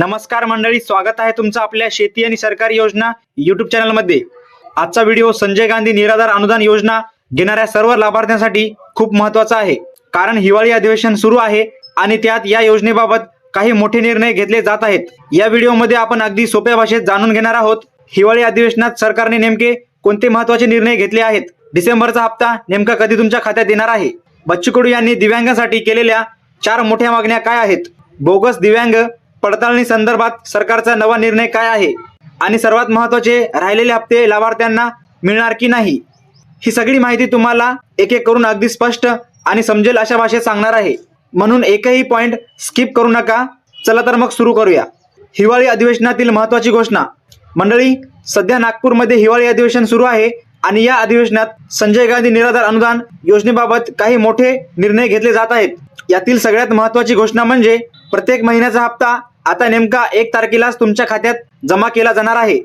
नमस्कार मंडळी स्वागत आहे तुमचं आपल्या शेती आणि सरकारी योजना युट्यूब चॅनलमध्ये. आजचा व्हिडिओ संजय गांधी निराधार अनुदान योजना घेणाऱ्या सर्व लाभार्थ्यांसाठी खूप महत्त्वाचा आहे. कारण हिवाळी अधिवेशन सुरू आहे आणि त्यात या योजनेबाबत काही मोठे निर्णय घेतले जात आहेत. या व्हिडिओमध्ये आपण अगदी सोप्या भाषेत जाणून घेणार आहोत हिवाळी अधिवेशनात सरकारने नेमके कोणते महत्त्वाचे निर्णय घेतले आहेत? डिसेंबरचा हप्ता नेमका कधी तुमच्या खात्यात येणार आहे? बच्चू कडू यांनी दिव्यांगांसाठी केलेल्या चार मोठ्या मागण्या काय आहेत? बोगस दिव्यांग पडताळणी संदर्भात सरकारचा नवा निर्णय काय आहे? आणि सर्वात महत्त्वाचे राहिलेले हप्ते लाभार्थ्यांना मिळणार की नाही? ही सगळी माहिती तुम्हाला एक एक करून अगदी स्पष्ट आणि समजेल अशा भाषेत सांगणार आहे. म्हणून एकही पॉइंट स्किप करू नका. चला तर मग सुरू करूया. हिवाळी अधिवेशनातील महत्वाची घोषणा. मंडळी सध्या नागपूरमध्ये हिवाळी अधिवेशन सुरू आहे आणि या अधिवेशनात संजय गांधी निराधार अनुदान योजनेबाबत काही मोठे निर्णय घेतले जात आहेत. यातील सगळ्यात महत्वाची घोषणा म्हणजे प्रत्येक महिन्याचा हप्ता आता नेमका एक तारखेलाच तुमच्या खात्यात जमा केला जाणार आहे.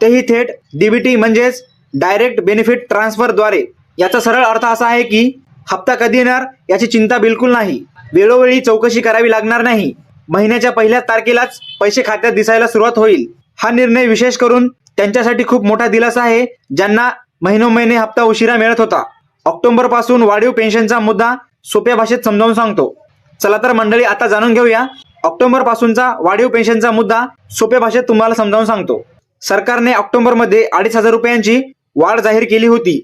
तेही थेट डीबीटी म्हणजेच डायरेक्ट बेनिफिट ट्रान्सफरद्वारे याचा सरळ अर्थ असा आहे की हप्ता कधी येणार याची चिंता बिलकुल नाही. वेळोवेळी चौकशी करावी लागणार नाही. महिन्याच्या पहिल्याच तारखेलाच पैसे खात्यात दिसायला सुरुवात होईल. हा निर्णय विशेष करून त्यांच्यासाठी खूप मोठा दिलासा आहे ज्यांना महिनो महिने हप्ता उशिरा मिळत होता. ऑक्टोबरपासून वाढीव पेन्शनचा मुद्दा सोप्या भाषेत समजावून सांगतो. चला तर मंडळी आता जाणून घेऊया ऑक्टोबर पासूनचा वाढीव पेन्शनचा मुद्दा सोप्या भाषेत तुम्हाला समजावून सांगतो. सरकारने ऑक्टोबरमध्ये अडीच हजार रुपयांची वाढ जाहीर केली होती.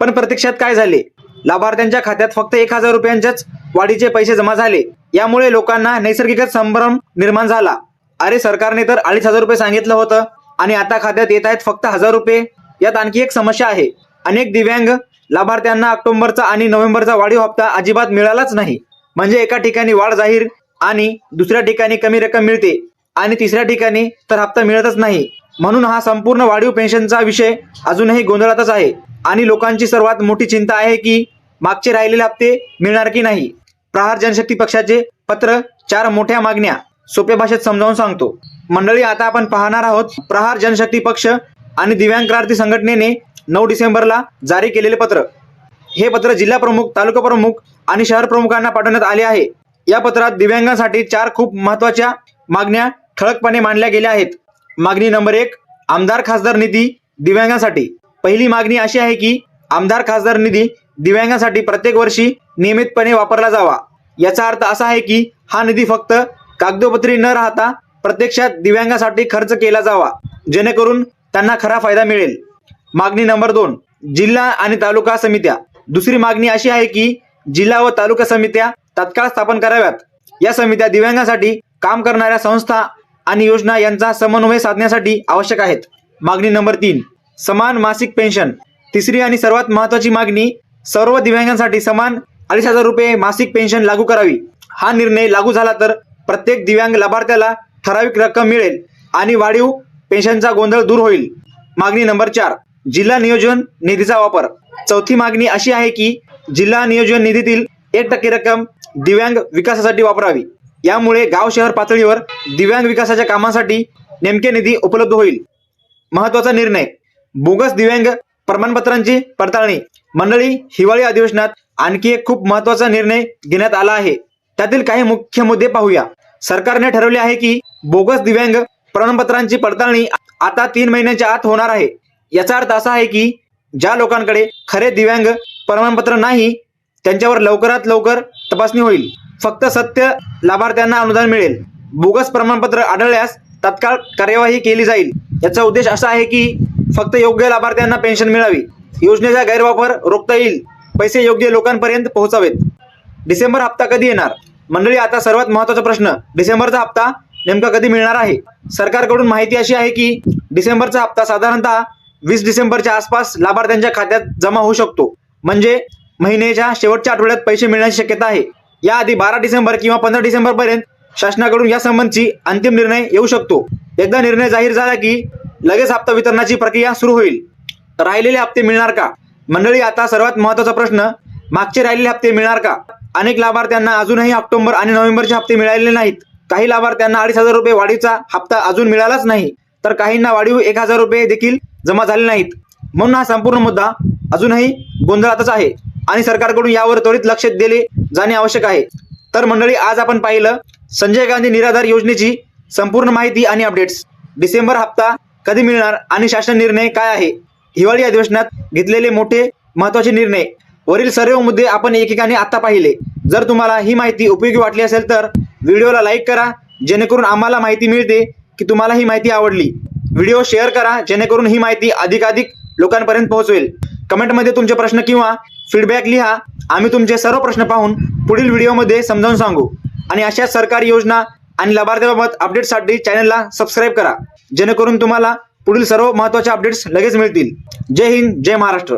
पण प्रत्यक्षात काय झाले? लाभार्थ्यांच्या खात्यात फक्त एक हजार रुपयांच्याच वाढीचे पैसे जमा झाले. यामुळे लोकांना नैसर्गिकच संभ्रम निर्माण झाला. अरे सरकारने तर अडीच हजार रुपये सांगितलं होतं आणि आता खात्यात येत आहेत फक्त हजार रुपये. यात आणखी एक समस्या आहे. अनेक दिव्यांग लाभार्थ्यांना ऑक्टोबरचा आणि नोव्हेंबरचा वाढीव हप्ता अजिबात मिळालाच नाही. म्हणजे एका ठिकाणी वाढ जाहीर आणि दुसऱ्या ठिकाणी कमी रक्कम मिळते आणि तिसऱ्या ठिकाणी तर हप्ता मिळतच नाही. म्हणून हा संपूर्ण वाढीव पेन्शनचा विषय अजूनही गोंधळातच आहे. आणि लोकांची सर्वात मोठी चिंता आहे की मागचे राहिलेले हप्ते मिळणार की नाही? प्रहार जनशक्ती पक्षाचे पत्र चार मोठ्या मागण्या सोप्या भाषेत समजावून सांगतो. मंडळी आता आपण पाहणार आहोत प्रहार जनशक्ती पक्ष आणि दिव्यांग क्रांती संघटनेने नऊ डिसेंबरला जारी केलेले पत्र. हे पत्र जिल्हा प्रमुख तालुका प्रमुख आणि शहर प्रमुखांना पाठवण्यात आले आहे. या पत्रात दिव्यांगांसाठी चार खूप महत्त्वाच्या मागण्या ठळकपणे मांडल्या गेल्या आहेत. मागणी नंबर एक आमदार खासदार निधी दिव्यांगांसाठी. पहिली मागणी अशी आहे की आमदार खासदार निधी दिव्यांगांसाठी प्रत्येक वर्षी नियमितपणे वापरला जावा. याचा अर्थ असा आहे की हा निधी फक्त कागदोपत्री न राहता प्रत्यक्षात दिव्यांगासाठी खर्च केला जावा जेणेकरून त्यांना खरा फायदा मिळेल. मागणी नंबर दोन जिल्हा आणि तालुका समित्या. दुसरी मागणी अशी आहे की जिल्हा व तालुका समित्या तत्काळ स्थापन कराव्यात. या समित्या दिव्यांगांसाठी काम करणाऱ्या संस्था आणि योजना यांचा समन्वय साधण्यासाठी आवश्यक आहेत. मागणी नंबर तीन समान मासिक पेन्शन. तिसरी आणि सर्वात महत्वाची मागणी सर्व दिव्यांगांसाठी समान अडीच हजार रुपये मासिक पेन्शन लागू करावी. हा निर्णय लागू झाला तर प्रत्येक दिव्यांग लाभार्थ्याला ठराविक रक्कम मिळेल आणि वाढीव पेन्शनचा गोंधळ दूर होईल. मागणी नंबर चार जिल्हा नियोजन निधीचा वापर. चौथी मागणी अशी आहे की जिल्हा नियोजन निधीतील एक टक्के रक्कम दिव्यांग विकासासाठी वापरावी. यामुळे गाव शहर पातळीवर दिव्यांग विकासाच्या कामासाठी नेमके निधी उपलब्ध होईल. महत्त्वाचा निर्णय. बोगस दिव्यांग प्रमाणपत्रांची पडताळणी. मंडळी हिवाळी अधिवेशनात आणखी एक खूप महत्त्वाचा निर्णय घेण्यात आला आहे. त्यातील काही मुख्य मुद्दे पाहूया. सरकारने ठरवले आहे की बोगस दिव्यांग प्रमाणपत्रांची पडताळणी आता तीन महिन्यांच्या आत होणार आहे. याचा अर्थ असा आहे की ज्या लोकांकडे खरे दिव्यांग प्रमाणपत्र नाही त्यांच्यावर लवकरात लवकर तपासणी होईल. फक्त सत्य लाभार्थ्यांना अनुदान मिळेल. बोगस प्रमाणपत्र आढळल्यास तत्काळ कार्यवाही केली जाईल. याचा उद्देश असा आहे की फक्त योग्य लाभार्थ्यांना पेन्शन मिळावी. योजनेचा गैरवापर रोखता येईल. पैसे योग्य लोकांपर्यंत पोहोचावेत. डिसेंबर हप्ता कधी येणार? मंडळी आता सर्वात महत्त्वाचा प्रश्न डिसेंबरचा हप्ता नेमका कधी मिळणार आहे? सरकारकडून माहिती अशी आहे की डिसेंबरचा हप्ता साधारणतः वीस डिसेंबरच्या आसपास लाभार्थ्यांच्या खात्यात जमा होऊ शकतो. म्हणजे महिन्याच्या शेवटच्या आठवड्यात पैसे मिळण्याची शक्यता आहे. याआधी बारा डिसेंबर किंवा पंधरा डिसेंबर पर्यंत शासनाकडून या संबंधची अंतिम निर्णय येऊ शकतो. एकदा निर्णय जाहीर झाला की लगेच हप्ता वितरणाची प्रक्रिया सुरू होईल. राहिलेले हप्ते मिळणार का? मंडळी आता सर्वात महत्त्वाचा प्रश्न मागचे राहिलेले हप्ते मिळणार का? अनेक लाभार्थ्यांना अजूनही ऑक्टोबर आणि नोव्हेंबरचे हप्ते मिळालेले नाहीत. काही लाभार्थ्यांना अडीच हजार रुपये वाढीचा हप्ता अजून मिळालाच नाही. तर काहींना वाढीव एक हजार रुपये देखील जमा झाले नाहीत. म्हणून हा संपूर्ण मुद्दा अजूनही गोंधळातच आहे. आणि सरकारकडून यावर त्वरित लक्ष दिले जाणे आवश्यक आहे. तर मंडळी आज आपण पाहिलं संजय गांधी निराधार योजनेची संपूर्ण माहिती आणि अपडेट्स. डिसेंबर हप्ता कधी मिळणार आणि शासन निर्णय काय आहे? हिवाळी अधिवेशनात घेतलेले मोठे महत्त्वाचे निर्णय. वरील सर्व मुद्दे आपण एकेकाने आता पाहिले. जर तुम्हाला ही माहिती उपयोगी वाटली असेल तर व्हिडिओला लाईक करा जेणेकरून आम्हाला माहिती मिळते की तुम्हाला ही माहिती आवडली. व्हिडिओ शेअर करा जेणेकरून ही माहिती अधिकाधिक लोकांपर्यंत पोहोचवेल. कमेंटमध्ये तुमचे प्रश्न किंवा फीडबॅक लिहा. आम्ही तुमचे सर्व प्रश्न पाहून पुढील व्हिडिओमध्ये समजावून सांगू. आणि अशा सरकारी योजना आणि लाभार्थ्याबाबत अपडेटसाठी चॅनलला सबस्क्राईब करा. जेणेकरून तुम्हाला पुढील सर्व महत्त्वाचे अपडेट्स लगेच मिळतील. जय हिंद जय महाराष्ट्र.